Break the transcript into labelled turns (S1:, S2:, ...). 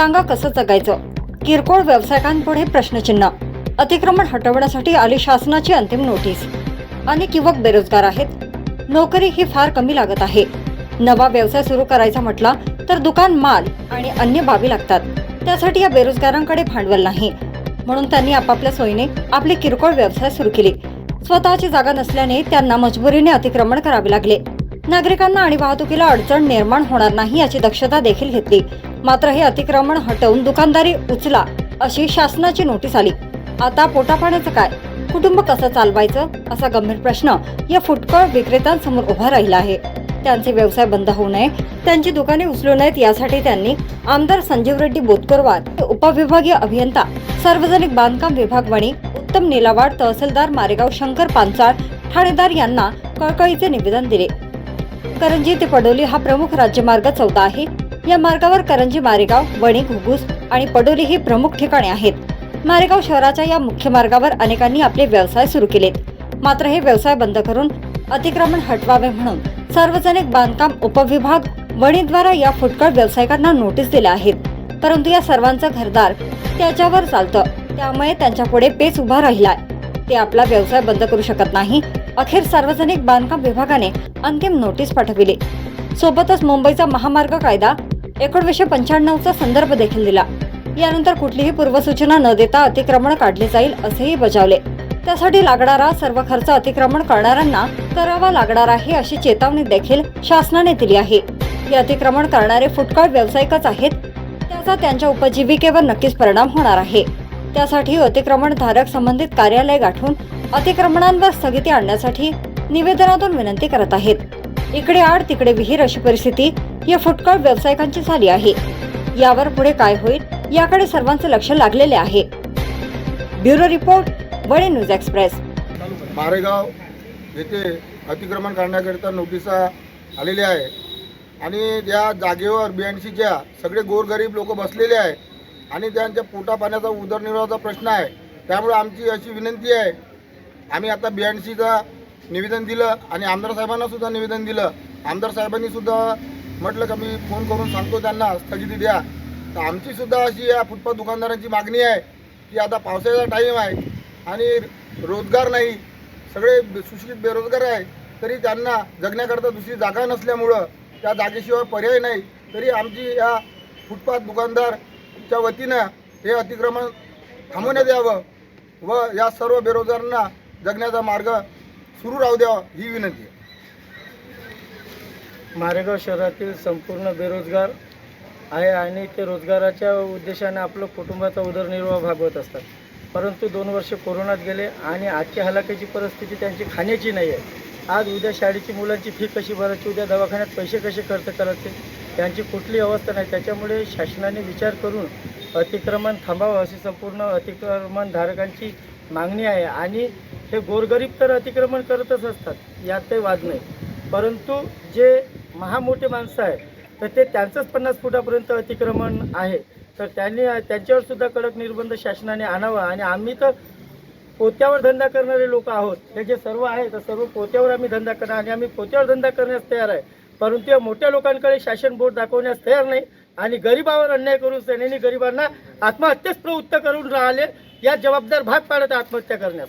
S1: सांगा कसं जगायचं? किरकोळ व्यावसायिकांपुढे प्रश्नचिन्ह. अतिक्रमण हटवण्यासाठी आली शासनाची अंतिम नोटीस. अनेक युवक बेरोजगार आहेत. नोकरी ही फार कमी लागत आहे. नवा व्यवसाय सुरू करायचा म्हटला तर दुकान माल आणि अन्य बाबी लागतात. त्यासाठी या बेरोजगारांकडे भांडवल नाही. म्हणून त्यांनी आपापल्या सोयीने आपले किरकोळ व्यवसाय सुरू केले. स्वतःची जागा नसल्याने त्यांना मजबुरीने अतिक्रमण करावे लागले. नागरिकांना आणि वाहतुकीला अडचण निर्माण होणार नाही याची दक्षता देखील घेतली. मात्र हे अतिक्रमण हटवून दुकानदारी उचला अशी शासनाची नोटीस आली. आता पोटापाण्याचं काय? कुटुंब कसं चालवायचं? असा गंभीर प्रश्न या फुटकळ विक्रेत्यांसमोर उभा राहिला आहे. त्यांचे व्यवसाय बंद होऊ नये त्यांची दुकाने उचलू नयेत यासाठी त्यांनी आमदार संजीव रेड्डी बोतकरवार उपविभागीय अभियंता सार्वजनिक बांधकाम विभाग वणी उत्तम निलावाड तहसीलदार मारेगाव शंकर पांचाळ ठाणेदार यांना कळकळीचे निवेदन दिले. करंजी ते पडोली हा प्रमुख राज्यमार्ग चौदा आहे. या मार्गावर करंजी मारेगाव वणी घुगुस आणि पडोली ही प्रमुख ठिकाणे आहेत. मारेगाव शहराच्या या मुख्य मार्गावर अनेकांनी आपले व्यवसाय सुरू केलेत. मात्र हे व्यवसाय बंद करून अतिक्रमण हटवावे म्हणून सार्वजनिक बांधकाम उपविभाग वणीद्वारा या फुटकळ व्यावसायिकांना नोटीस दिल्या आहेत. परंतु या सर्वांचं घरदार त्याच्यावर चालतं. त्यामुळे त्यांच्या पुढे पेच उभा राहिलाय. ते आपला व्यवसाय बंद करू शकत नाही. अखेर सार्वजनिक बांधकाम विभागाने अंतिम नोटीस पाठविली. सोबतच मुंबईचा महामार्ग कायदा एकोणीसशे पंच्याण्णवचा संदर्भ देखील दिला. यानंतर कुठलीही पूर्वसूचना न देता अतिक्रमण काढले जाईल असेही बजावले. त्यासाठी लागणारा सर्व खर्च अतिक्रमण करणाऱ्यांना करावा लागणार आहे अशी चेतावणी देखील शासनाने दिली आहे. हे अतिक्रमण करणारे फुटकाळ व्यावसायिकच आहेत. त्याचा त्यांच्या उपजीविकेवर नक्कीच परिणाम होणार आहे. त्यासाठी अतिक्रमण धारक संबंधित कार्यालय गाठून अतिक्रमणांवर स्थगिती आणण्यासाठी निवेदनातून विनंती करत आहेत. इकडे आड तिकडे विहीर अशी परिस्थिती या फुटकळ व्यावसायिकांची झाली आहे. यावर पुढे काय होईल याकडे सर्वांचे लक्ष लागलेले आहे. Bureau report Vade News Express.
S2: Maregaon येथे अतिक्रमण करण्याकरिता नोटिसा आलेल्या आहे. आणि त्या जागेवर बियाणशीच्या सगळे गोरगरीब लोक बसलेले आहे. आणि त्यांच्या पोटा पाण्याचा उदरनिर्वाहाचा प्रश्न आहे. त्यामुळे आमची अशी विनंती आहे आम्ही आता बी एंड सीचं निवेदन दिलं आणि आमदार साहेबांना सुद्धा निवेदन दिलं. आमदार साहेबांनी सुद्धा म्हटलं का मी फोन करून सांगतो त्यांना स्थगिती द्या. तर आमची सुद्धा अशी या फुटपाथ दुकानदारांची मागणी आहे की आता पावसाळ्याचा टाईम आहे आणि रोजगार नाही सगळे सुशिक्षित बेरोजगार आहे तरी त्यांना जगण्याकरता दुसरी जागा नसल्यामुळं त्या जागेशिवाय पर्याय नाही. तरी आमची या फुटपाथ दुकानदारच्या वतीनं हे अतिक्रमण थांबवण्यात यावं व या सर्व बेरोजगारांना जगण्याचा मार्ग सुरू राहू द्यावा ही विनंती आहे.
S3: मारेगाव शहरातील संपूर्ण बेरोजगार आहे आणि ते रोजगाराच्या उद्देशाने आपलं कुटुंबाचा उदरनिर्वाह भागवत असतात. परंतु दोन वर्ष कोरोनात गेले आणि आजची हलाखीची परिस्थिती त्यांची खाण्याची नाही आहे. आज उद्या शाळेची मुलांची फी कशी भरायची? उद्या दवाखान्यात पैसे कसे खर्च करायचे? त्यांची कुठली अवस्था नाही. त्याच्यामुळे शासनाने विचार करून अतिक्रमण थांबावं अशी संपूर्ण अतिक्रमणधारकांची मागणी आहे. आणि हे गोरगरीब तर अतिक्रमण करतच असतात यात काही वाद नाही. परंतु जे महामोठे माणसं आहेत तर ते त्यांचंच पन्नास फुटापर्यंत अतिक्रमण आहे. तर त्यांनी त्यांच्यावर सुद्धा कडक निर्बंध शासनाने आणावा आणि आम्ही तर पोत्यावर धंदा करणारे लोक आहोत. हे जे सर्व आहे तर सर्व पोत्यावर आम्ही धंदा करणार आणि आम्ही पोत्यावर धंदा करण्यास तयार आहे. परंतु या मोठ्या लोकांकडे शासन बोट दाखवण्यास तयार नाही आणि गरिबावर अन्याय करून सेनेने गरिबांना आत्महत्येस प्रवृत्त करून राहिले या जबाबदार भाग पाडत आत्महत्या करण्यास.